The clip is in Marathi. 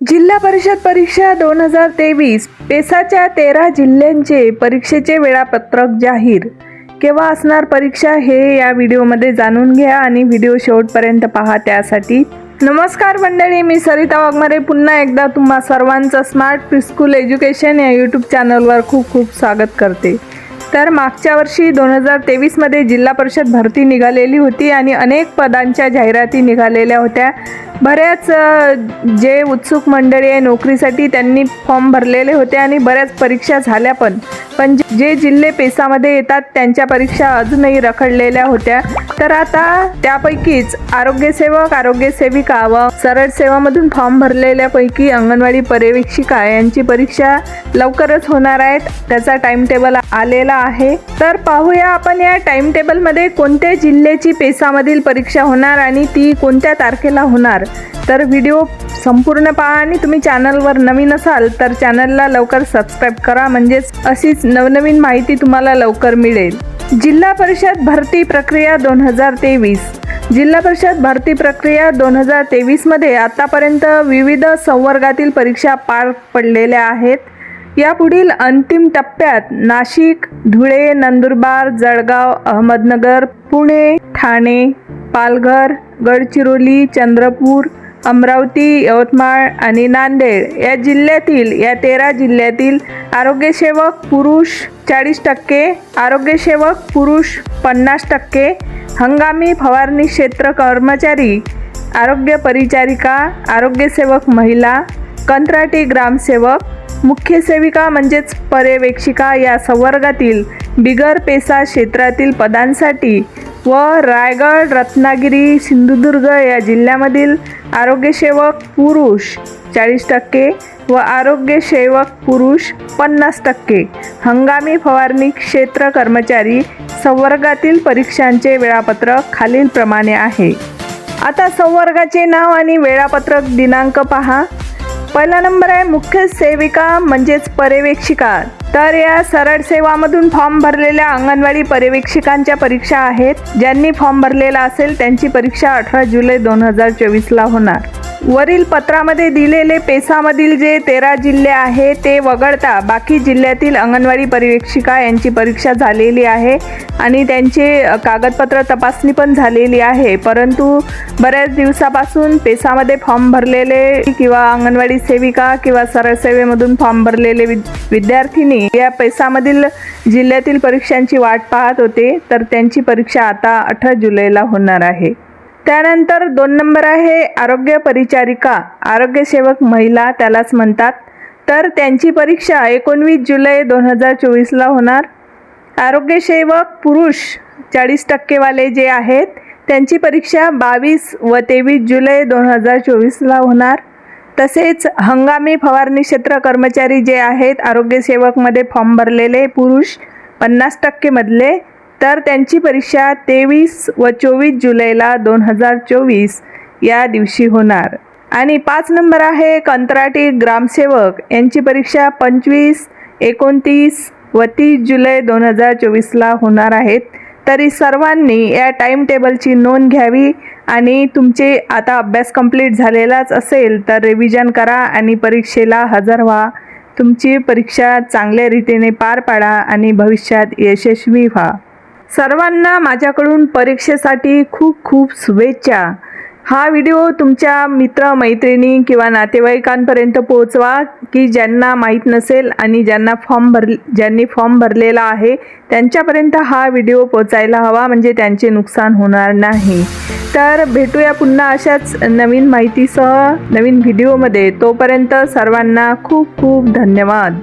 जिल्हा परिषद परीक्षा दोन हजार तेवीस पेसाच्या तेरा जिल्ह्यांचे परीक्षेचे वेळापत्रक जाहीर. केव्हा असणार परीक्षा हे या व्हिडिओमध्ये जाणून घ्या आणि व्हिडिओ शेवटपर्यंत पहा त्यासाठी. नमस्कार मंडळी मी सरिता वाघमारे. पुन्हा एकदा तुम्हा सर्वांचं स्मार्ट प्रिस्कूल एज्युकेशन या यूट्यूब चॅनलवर खूप खूप स्वागत करते. तर मागच्या वर्षी दोन हजार तेवीसमध्ये जिल्हा परिषद भरती निघालेली होती आणि अनेक पदांच्या जाहिराती निघालेल्या होत्या. बऱ्याच जे उत्सुक मंडळी आहे नोकरीसाठी त्यांनी फॉर्म भरलेले होते आणि बऱ्याच परीक्षा झाल्या पण. पण जे जिल्हे पेसामध्ये येतात त्यांच्या परीक्षा अजूनही रखडलेल्या होत्या. तर आता त्यापैकीच आरोग्यसेवक आरोग्य सेविका व सरळ सेवामधून फॉर्म भरलेल्यापैकी अंगणवाडी पर्यवेक्षिका यांची परीक्षा लवकरच होणार आहेत. त्याचा टाइम टेबल आलेला आहे. तर पाहूया आपण या टाइम टेबलमध्ये कोणत्या जिल्ह्याची पेसामधील परीक्षा होणार आणि ती कोणत्या तारखेला होणार. तर व्हिडिओ संपूर्ण पहा आणि तुम्ही चॅनलवर नवीन असाल तर चॅनलला लवकर सबस्क्राईब करा. म्हणजेच अशीच नवनवीन माहिती तुम्हाला लवकर मिळेल. जिल्हा परिषद भरती प्रक्रिया दोन हजार तेवीस. जिल्हा परिषद भरती प्रक्रिया दोन हजार तेवीसमध्ये आतापर्यंत विविध संवर्गातील परीक्षा पार पडलेल्या आहेत. यापुढील अंतिम टप्प्यात नाशिक धुळे नंदुरबार जळगाव अहमदनगर पुणे ठाणे पालघर गडचिरोली चंद्रपूर अमरावती यवतमाळ आणि नांदेड या जिल्ह्यातील या तेरा जिल्ह्यातील आरोग्यसेवक पुरुष चाळीस टक्के आरोग्यसेवक पुरुष पन्नास टक्के हंगामी फवारणी क्षेत्र कर्मचारी आरोग्य परिचारिका आरोग्यसेवक महिला कंत्राटी ग्रामसेवक मुख्य सेविका म्हणजेच पर्यवेक्षिका या संवर्गातील बिगर पेसा क्षेत्रातील पदांसाठी व रायगड रत्नागिरी सिंधुदुर्ग या जिल्ह्यामधील आरोग्यसेवक पुरुष चाळीस टक्के व आरोग्यसेवक पुरुष पन्नास टक्के. हंगामी फवारणी क्षेत्र कर्मचारी संवर्गातील परीक्षांचे वेळापत्रक खालीलप्रमाणे आहे. आता संवर्गाचे नाव आणि वेळापत्रक दिनांक पहा. पहिला नंबर आहे मुख्य सेविका म्हणजेच पर्यवेक्षिका. तर या सरळ सेवामधून फॉर्म भरलेल्या अंगणवाडी पर्यवेक्षिकांच्या परीक्षा आहेत. ज्यांनी फॉर्म भरलेला असेल त्यांची परीक्षा अठरा जुलै दोन हजार चोवीसला होणार. वरील पत्रामध्ये दिलेले पेसामधील जे तेरा जिल्हे आहे ते वगळता बाकी जिल्ह्यातील अंगणवाडी पर्यवेक्षिका यांची परीक्षा झालेली आहे आणि त्यांचे कागदपत्र तपासणी पण झालेली आहे. परंतु बऱ्याच दिवसापासून पेसामध्ये फॉर्म भरलेले किंवा अंगणवाडी सेविका किंवा सरळ सेवेमधून फॉर्म भरलेले विद विद्यार्थिनी या पेसामधील जिल्ह्यातील परीक्षांची वाट पाहत होते तर त्यांची परीक्षा आता अठरा जुलैला होणार आहे. त्यानंतर दोन नंबर आहे आरोग्य परिचारिका. आरोग्यसेवक महिला त्यालाच म्हणतात. तर त्यांची परीक्षा एकोणवीस जुलै दोन हजार चोवीसला होणार. आरोग्यसेवक पुरुष चाळीस टक्केवाले जे आहेत त्यांची परीक्षा बावीस व तेवीस जुलै दोन हजार चोवीसला होणार. तसेच हंगामी फवारणी क्षेत्र कर्मचारी जे आहेत आरोग्यसेवकमध्ये फॉर्म भरलेले पुरुष पन्नास टक्केमधले तर त्यांची परीक्षा तेवीस व चोवीस जुलैला दोन हजार चोवीस या दिवशी होणार. आणि पाच नंबर आहे कंत्राटी ग्रामसेवक. यांची परीक्षा पंचवीस एकोणतीस व तीस जुलै दोन हजार चोवीसला होणार आहेत. तरी सर्वांनी या टाईम टेबलची नोंद घ्यावी आणि तुमचे आता अभ्यास कंप्लीट झालेलाच असेल तर रिव्हिजन करा आणि परीक्षेला हजर व्हा. तुमची परीक्षा चांगल्या रीतीने पार पाडा आणि भविष्यात यशस्वी व्हा. सर्वांना माझ्याकडून परीक्षेसाठी खूप खूप शुभेच्छा. हा व्हिडिओ तुमच्या मित्रमैत्रिणी किंवा नातेवाईकांपर्यंत पोहोचवा की ज्यांना माहीत नसेल आणि ज्यांना फॉर्म भर ज्यांनी फॉर्म भरलेला आहे त्यांच्यापर्यंत हा व्हिडिओ पोचायला हवा म्हणजे त्यांचे नुकसान होणार नाही. तर भेटूया पुन्हा अशाच नवीन माहितीसह नवीन व्हिडिओमध्ये. तोपर्यंत सर्वांना खूप खूप धन्यवाद.